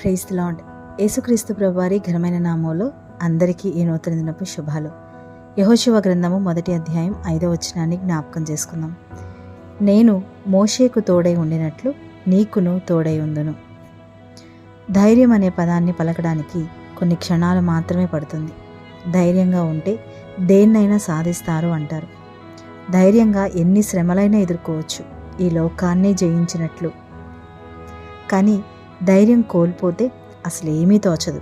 Praise land యేసుక్రీస్తు ప్రభువారి ఘనమైన నామంలో అందరికీ ఈ నూతన దినపు శుభాలు. యహోశివ గ్రంథము మొదటి అధ్యాయం ఐదో వచనాన్ని జ్ఞాపకం చేసుకుందాం. నేను మోషేకు తోడై ఉండినట్లు నీకును తోడై ఉందును. ధైర్యం అనే పదాన్ని పలకడానికి కొన్ని క్షణాలు మాత్రమే పడుతుంది. ధైర్యంగా ఉంటే దేన్నైనా సాధిస్తారు అంటారు. ధైర్యంగా ఎన్ని శ్రమలైనా ఎదుర్కోవచ్చు. ఈ లోకాన్ని జయించినట్లు. కానీ ధైర్యం కోల్పోతే అసలు ఏమీ తోచదు.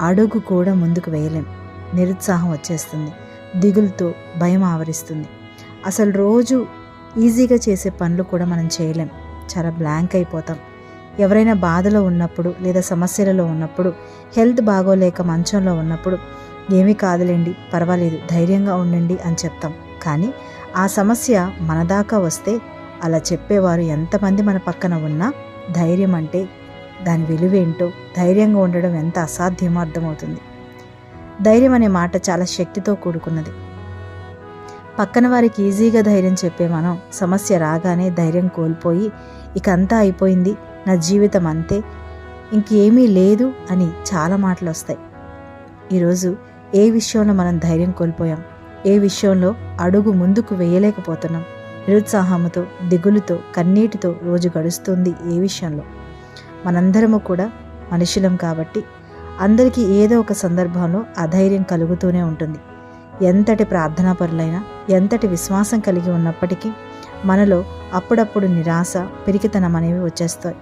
అడుగు కూడా ముందుకు వేయలేం. నిరుత్సాహం వచ్చేస్తుంది. దిగులుతో భయం ఆవరిస్తుంది. అసలు రోజు ఈజీగా చేసే పనులు కూడా మనం చేయలేం. చాలా బ్లాంక్ అయిపోతాం. ఎవరైనా బాధలో ఉన్నప్పుడు లేదా సమస్యలలో ఉన్నప్పుడు హెల్త్ బాగోలేక మంచంలో ఉన్నప్పుడు ఏమీ కాదులేండి పర్వాలేదు ధైర్యంగా ఉండండి అని చెప్తాం. కానీ ఆ సమస్య మన దాకా వస్తే అలా చెప్పేవారు ఎంతమంది మన పక్కన ఉన్నా ధైర్యం అంటే దాని విలువేంటో ధైర్యంగా ఉండడం ఎంత అసాధ్యమో అర్థమవుతుంది. ధైర్యం అనే మాట చాలా శక్తితో కూడుకున్నది. పక్కన వారికి ఈజీగా ధైర్యం చెప్పే మనం సమస్య రాగానే ధైర్యం కోల్పోయి ఇక అంతా అయిపోయింది నా జీవితం అంతే ఇంకేమీ లేదు అని చాలా మాటలు వస్తాయి. ఈరోజు ఏ విషయంలో మనం ధైర్యం కోల్పోయాం? ఏ విషయంలో అడుగు ముందుకు వేయలేకపోతున్నాం? నిరుత్సాహముతో దిగులుతో కన్నీటితో రోజు గడుస్తుంది ఏ విషయంలో? మనందరము కూడా మనుషులం కాబట్టి అందరికీ ఏదో ఒక సందర్భంలో అధైర్యం కలుగుతూనే ఉంటుంది. ఎంతటి ప్రార్థనాపరులైనా ఎంతటి విశ్వాసం కలిగి ఉన్నప్పటికీ మనలో అప్పుడప్పుడు నిరాశ పిరికితనం అనేవి వచ్చేస్తాయి.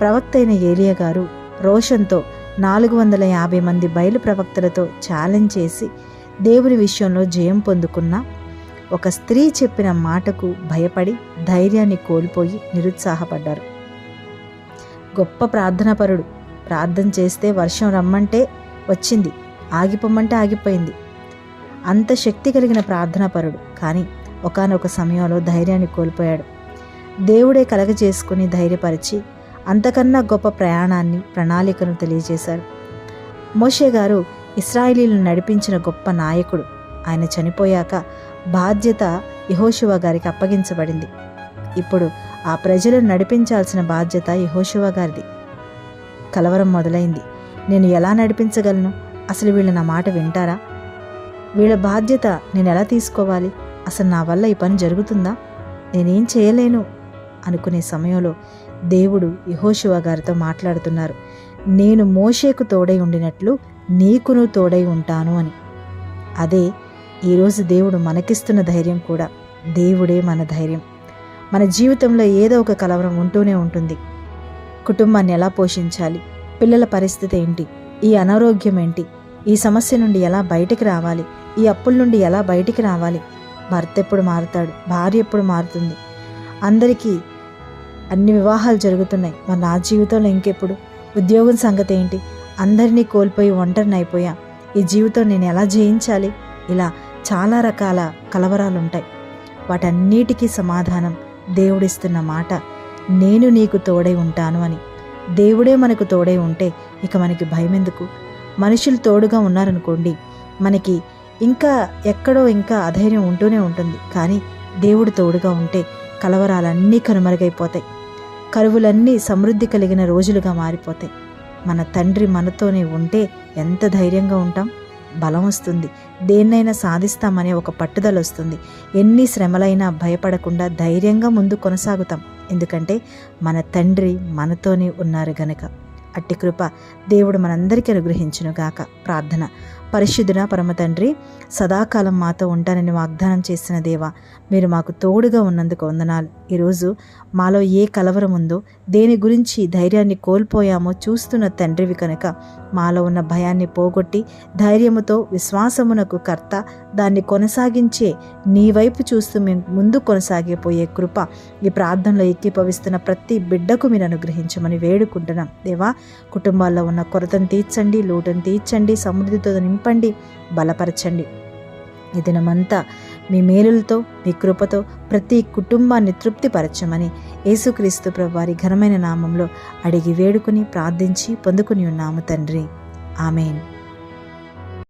ప్రవక్త అయిన ఏలియా గారు రోషంతో నాలుగు వందల యాభై మంది బయలు ప్రవక్తలతో ఛాలెంజ్ చేసి దేవుని విషయంలో జయం పొందుకున్న ఒక స్త్రీ చెప్పిన మాటకు భయపడి ధైర్యాన్ని కోల్పోయి నిరుత్సాహపడ్డారు. గొప్ప ప్రార్థనాపరుడు. ప్రార్థన చేస్తే వర్షం రమ్మంటే వచ్చింది. ఆగిపోమ్మంటే ఆగిపోయింది. అంత శక్తి కలిగిన ప్రార్థనాపరుడు. కానీ ఒకనొక సమయంలో ధైర్యాన్ని కోల్పోయాడు. దేవుడే కలగజేసుకుని ధైర్యపరిచి అంతకన్నా గొప్ప ప్రయాణాన్ని ప్రణాళికను తెలియజేశారు మోషే గారు ఇస్రాయిలీలను నడిపించిన గొప్ప నాయకుడు. ఆయన చనిపోయాక బాధ్యత యహోశివ గారికి అప్పగించబడింది. ఇప్పుడు ఆ ప్రజలను నడిపించాల్సిన బాధ్యత యహోశివ గారిది. కలవరం మొదలైంది. నేను ఎలా నడిపించగలను? అసలు వీళ్ళు నా మాట వింటారా? వీళ్ళ బాధ్యత నేను ఎలా తీసుకోవాలి? అసలు నా వల్ల ఈ పని జరుగుతుందా? నేనేం చేయలేను? అనుకునే సమయంలో దేవుడు యహోశివ గారితో మాట్లాడుతున్నారు. నేను మోషేకు తోడై ఉండినట్లు నీకును తోడై ఉంటాను అని. అదే ఈరోజు దేవుడు మనకిస్తున్న ధైర్యం కూడా దేవుడే మన ధైర్యం. మన జీవితంలో ఏదో ఒక కలవరం ఉంటూనే ఉంటుంది. కుటుంబాన్ని ఎలా పోషించాలి? పిల్లల పరిస్థితి ఏంటి? ఈ అనారోగ్యం ఏంటి? ఈ సమస్య నుండి ఎలా బయటికి రావాలి? ఈ అప్పుల నుండి ఎలా బయటికి రావాలి? భర్త ఎప్పుడు మారుతాడు? భార్య ఎప్పుడు మారుతుంది? అందరికీ అన్ని వివాహాలు జరుగుతున్నాయి. మరి నా జీవితంలో ఇంకెప్పుడు? ఉద్యోగం సంగతి ఏంటి? అందరినీ కోల్పోయి ఒంటరిని అయిపోయా? ఈ జీవితం నేను ఎలా జయించాలి? ఇలా చాలా రకాల కలవరాలు ఉంటాయి వాటన్నిటికీ సమాధానం. దేవుడిస్తున్న మాట నేను నీకు తోడై ఉంటాను అని. దేవుడే మనకు తోడై ఉంటే ఇక మనకి భయం ఎందుకు మనుషులు తోడుగా ఉన్నారనుకోండి మనకి ఇంకా ఎక్కడో ఇంకా అధైర్యం ఉంటూనే ఉంటుంది. కానీ దేవుడు తోడుగా ఉంటే కలవరాలన్నీ కనుమరుగైపోతాయి. కరువులన్నీ సమృద్ధి కలిగిన రోజులుగా మారిపోతాయి. మన తండ్రి మనతోనే ఉంటే ఎంత ధైర్యంగా ఉంటాం? బలం వస్తుంది. దేన్నైనా సాధిస్తామనే ఒక పట్టుదల వస్తుంది. ఎన్ని శ్రమలైనా భయపడకుండా ధైర్యంగా ముందు కొనసాగుతాం. ఎందుకంటే మన తండ్రి మనతోనే ఉన్నారు గనక. అట్టి కృప దేవుడు మనందరికీ అనుగ్రహించును గాక ప్రార్థన. పరిశుద్ధున పరమ తండ్రి సదాకాలం మాతో ఉంటానని వాగ్దానం చేసిన దేవా మీరు మాకు తోడుగా ఉన్నందుకు వందనాలు. ఈరోజు మాలో ఏ కలవరం ఉందో దేని గురించి ధైర్యాన్ని కోల్పోయామో చూస్తున్న తండ్రివి కనుక మాలో ఉన్న భయాన్ని పోగొట్టి ధైర్యముతో విశ్వాసమునకు కర్త దాన్ని కొనసాగించే నీ వైపు చూస్తూ మేము ముందు కొనసాగిపోయే కృప ఈ ప్రార్థనలో ఎక్కిపవిస్తున్న ప్రతి బిడ్డకు మీరు అనుగ్రహించమని వేడుకుంటున్నాం. దేవా కుటుంబాల్లో ఉన్న కొరతను తీర్చండి లోటును తీర్చండి సమృద్ధితో నింపండి బలపరచండి. ఈ దినమంతా మీ మేలులతో మీ కృపతో ప్రతి కుటుంబాన్ని తృప్తిపరచమని యేసుక్రీస్తు ప్రభువారి ఘనమైన నామంలో అడిగి వేడుకుని ప్రార్థించి పొందుకుని ఉన్నాము తండ్రి. ఆమెన్.